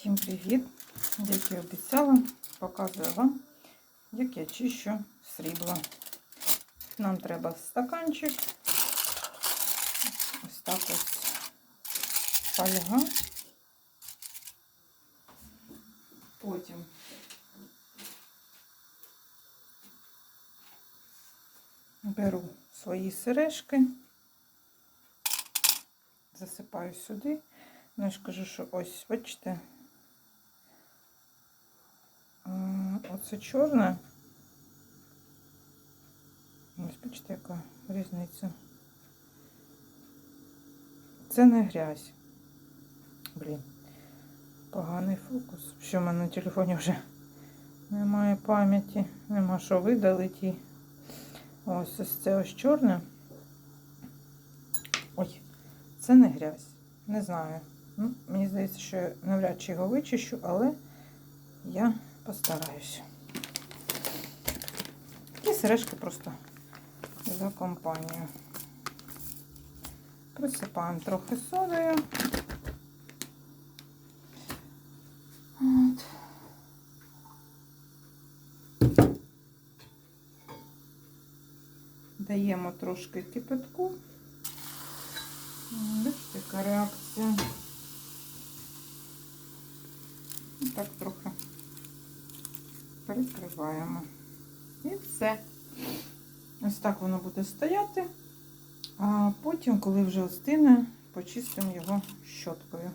Всім привіт! Як і обіцяла, показую вам, як я чищу срібло. Нам треба стаканчик, ось так ось фольга. Потім беру свої сережки, засипаю сюди. Ну, я ж кажу, що ось, бачите, а, оце чорне. Ось, бачите, яка різниця. Це не грязь. Блін, поганий фокус. Що в мене на телефоні вже немає пам'яті, нема що видалити. Ось ось це ось чорне. Ой, це не грязь. Не знаю. Ну, мені здається, що я навряд чи його вичищу, але я постараюся. Сережки просто за компанію. Присипаємо трохи содою. Даємо трошки кипятку. Бачите, яка реакція. І так трохи перекриваємо. І все. Ось так воно буде стояти. А потім, коли вже остине, почистимо його щоткою.